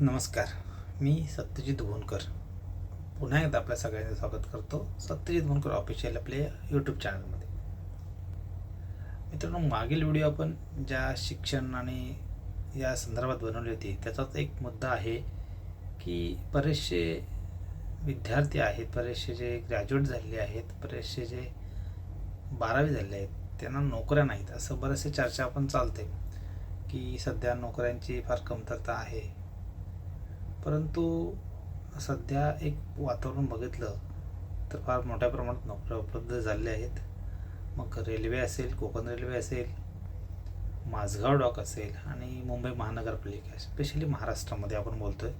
नमस्कार मी सत्यजित भोनकर पुन्हा एकदा आपल्या सगळ्यांचं स्वागत करतो सत्यजित भोनकर ऑफिशियल आपल्या यूट्यूब चॅनलमध्ये मित्रांनो मागील व्हिडिओ आपण ज्या शिक्षण आणि या संदर्भात बनवली होती त्याचाच एक मुद्दा आहे की बरेचसे विद्यार्थी आहेत बरेचसे जे ग्रॅज्युएट झालेले आहेत बरेचसे जे बारावी झालेले आहेत त्यांना नोकऱ्या नाहीत. असं बरेचसे चर्चा आपण चालते की सध्या नोकऱ्यांची फार कमतरता आहे. परंतु सध्या एक वातावरण बघितलं तर फार मोठ्या प्रमाणात नोकऱ्या उपलब्ध झालेल्या आहेत. मग रेल्वे असेल कोकण रेल्वे असेल माझगाव डॉक असेल आणि मुंबई महानगरपालिका स्पेशली महाराष्ट्रामध्ये आपण बोलतोय.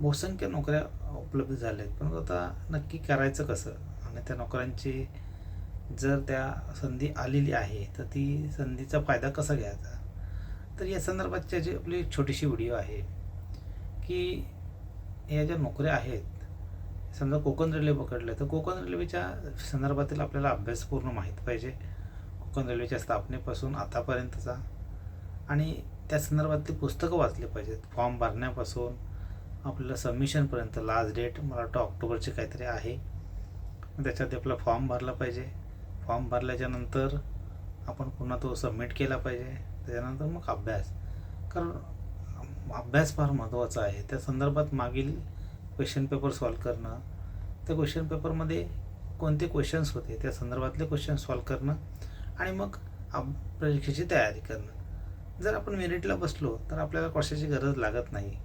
बहुसंख्य नोकऱ्या उपलब्ध झाल्या आहेत. परंतु आता नक्की करायचं कसं? आणि त्या नोकऱ्यांची जर त्या संधी आलेली आहे तर ती संधीचा फायदा कसा घ्यायचा? तर या संदर्भात जी आपली एक छोटीशी व्हिडिओ आहे की या ज्या नोकऱ्या आहेत समजा कोकण रेल्वे पकडलं तर कोकण रेल्वेच्या संदर्भातील आपल्याला अभ्यास पूर्ण माहीत पाहिजे. कोकण रेल्वेच्या स्थापनेपासून आतापर्यंतचा. आणि त्या संदर्भातली पुस्तकं वाचली पाहिजेत. फॉर्म भरण्यापासून आपल्याला सबमिशनपर्यंत लास्ट डेट मला वाटतं ऑक्टोबरचे काहीतरी आहे. त्याच्यात आपला फॉर्म भरला पाहिजे. फॉर्म भरल्याच्यानंतर आपण पुन्हा तो सबमिट केला पाहिजे. त्याच्यानंतर मग अभ्यास. कारण अभ्यास फार महत्त्वाचा आहे. त्या संदर्भात मागील क्वेश्चन पेपर सॉल्व करणं त्या क्वेश्चन पेपरमध्ये कोणते क्वेश्चन्स होते त्या संदर्भातले क्वेश्चन सॉल्व करणं आणि मग अब परीक्षेची तयारी करणं. जर आपण मेरिटला बसलो तर आपल्याला कशाची गरज लागत नाही.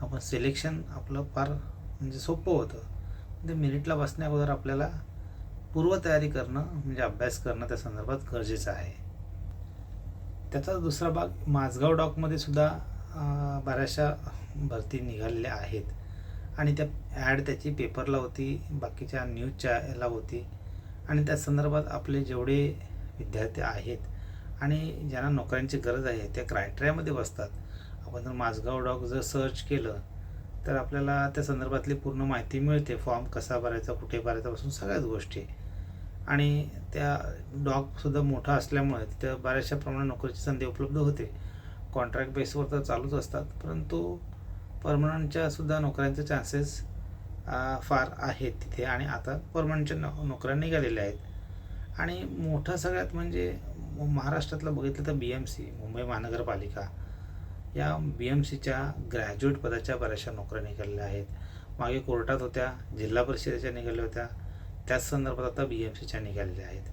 आपण सिलेक्शन आपलं फार म्हणजे सोपं होतं. म्हणजे ते मेरिटला बसण्या अगोदर आपल्याला पूर्वतयारी करणं म्हणजे अभ्यास करणं त्या संदर्भात गरजेचं आहे. त्याचा दुसरा भाग माझगाव डॉकमध्ये सुद्धा बऱ्याचशा भरती निघालेल्या आहेत. आणि त्या ॲड त्याची पेपरला होती बाकीच्या न्यूजच्या याला होती. आणि त्या संदर्भात आपले जेवढे विद्यार्थी आहेत आणि ज्यांना नोकऱ्यांची गरज आहे त्या क्रायटेरियामध्ये बसतात. आपण जर माझगाव डॉक जर सर्च केलं तर आपल्याला त्या संदर्भातली पूर्ण माहिती मिळते. फॉर्म कसा भरायचा कुठे भरायचा पासून सगळ्याच गोष्टी. आणि त्या डॉकसुद्धा मोठा असल्यामुळे तिथं बऱ्याचशा प्रमाणात नोकरीची संधी उपलब्ध होते. कॉन्ट्रॅक्ट बेसवर तर चालूच असतात. परंतु परमनंटच्या सुद्धा नोकऱ्यांचे चान्सेस फार आहेत तिथे. आणि आता परमनंटच्या नो नोकऱ्या निघालेल्या आहेत. आणि मोठं सगळ्यात म्हणजे महाराष्ट्रातलं बघितलं तर बी एम सी मुंबई महानगरपालिका या बी एम सीच्या ग्रॅज्युएट पदाच्या बऱ्याचशा नोकऱ्या निघालेल्या आहेत. मागे कोर्टात होत्या जिल्हा परिषदेच्या निघाल्या होत्या. त्याच संदर्भात आता बी एम सीच्या निघालेल्या आहेत.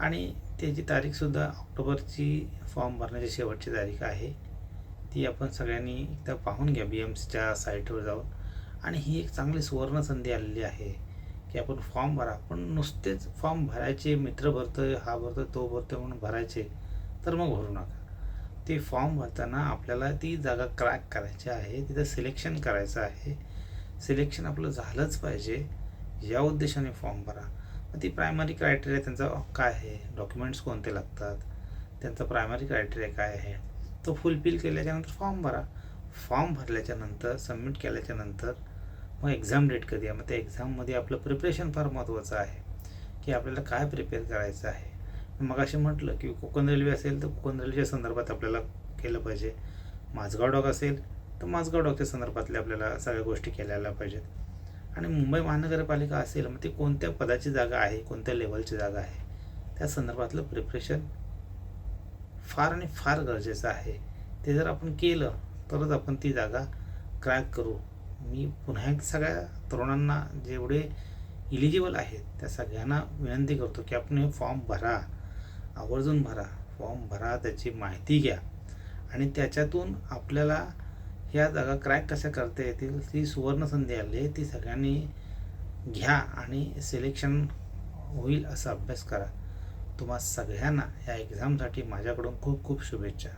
आणि त्याची तारीखसुद्धा ऑक्टोबरची फॉर्म भरण्याची शेवटची तारीख आहे. ती आपण सगळ्यांनी एकदा पाहून घ्या बी एम सीच्या साईटवर जाऊन. आणि ही एक चांगली सुवर्ण संधी आलेली आहे की आपण फॉर्म भरा. पण नुसतेच फॉर्म भरायचे मित्र भरतोय हा भरतोय तो भरतोय म्हणून भरायचे तर मग भरू नका. ते फॉर्म भरताना आपल्याला ती जागा क्रॅक करायची आहे तिथं सिलेक्शन करायचं आहे. सिलेक्शन आपलं झालंच पाहिजे. या उद्देशाने फॉर्म भरा. ती प्रायमरी क्रायटेरिया त्यांचा काय आहे? डॉक्युमेंट्स कोणते लागतात? त्यांचा प्रायमरी क्रायटेरिया काय आहे? तो फुलफिल केल्याच्यानंतर फॉर्म भरा. फॉर्म भरल्याच्यानंतर सबमिट केल्याच्यानंतर मग एक्झाम डेट कधी आहे? मग त्या एक्झाममध्ये आपलं प्रिपरेशन फार महत्त्वाचं आहे. की आपल्याला काय प्रिपेअर करायचं आहे? मग असे म्हटलं की कोकण रेल्वे असेल तर कोकण रेल्वेच्या संदर्भात आपल्याला केलं पाहिजे. माझगाव डॉक असेल तर माझगाव डॉकच्या संदर्भातल्या आपल्याला सगळ्या गोष्टी केल्या पाहिजेत. आणि मुंबई महानगरपालिका असेल मग ती कोणत्या पदाची जागा आहे कोणत्या लेवलची जागा आहे त्या संदर्भातलं प्रिपरेशन फार आणि फार गरजेचं आहे. ते जर आपण केलं तरच आपण ती जागा क्रॅक करू. मी पुन्हा एक सगळ्या तरुणांना जेवढे इलिजिबल आहेत त्या सगळ्यांना विनंती करतो की आपण हे फॉर्म भरा आवर्जून भरा. फॉर्म भरा त्याची माहिती घ्या. आणि त्याच्यातून आपल्याला ह्या जागा क्रॅक कशा करता येतील ती सुवर्ण संधी आली आहे ती सगळ्यांनी घ्या आणि सिलेक्शन होईल असा अभ्यास करा. तुम्हा सगळ्यांना या एक्झामसाठी माझ्याकडून खूप खूप शुभेच्छा.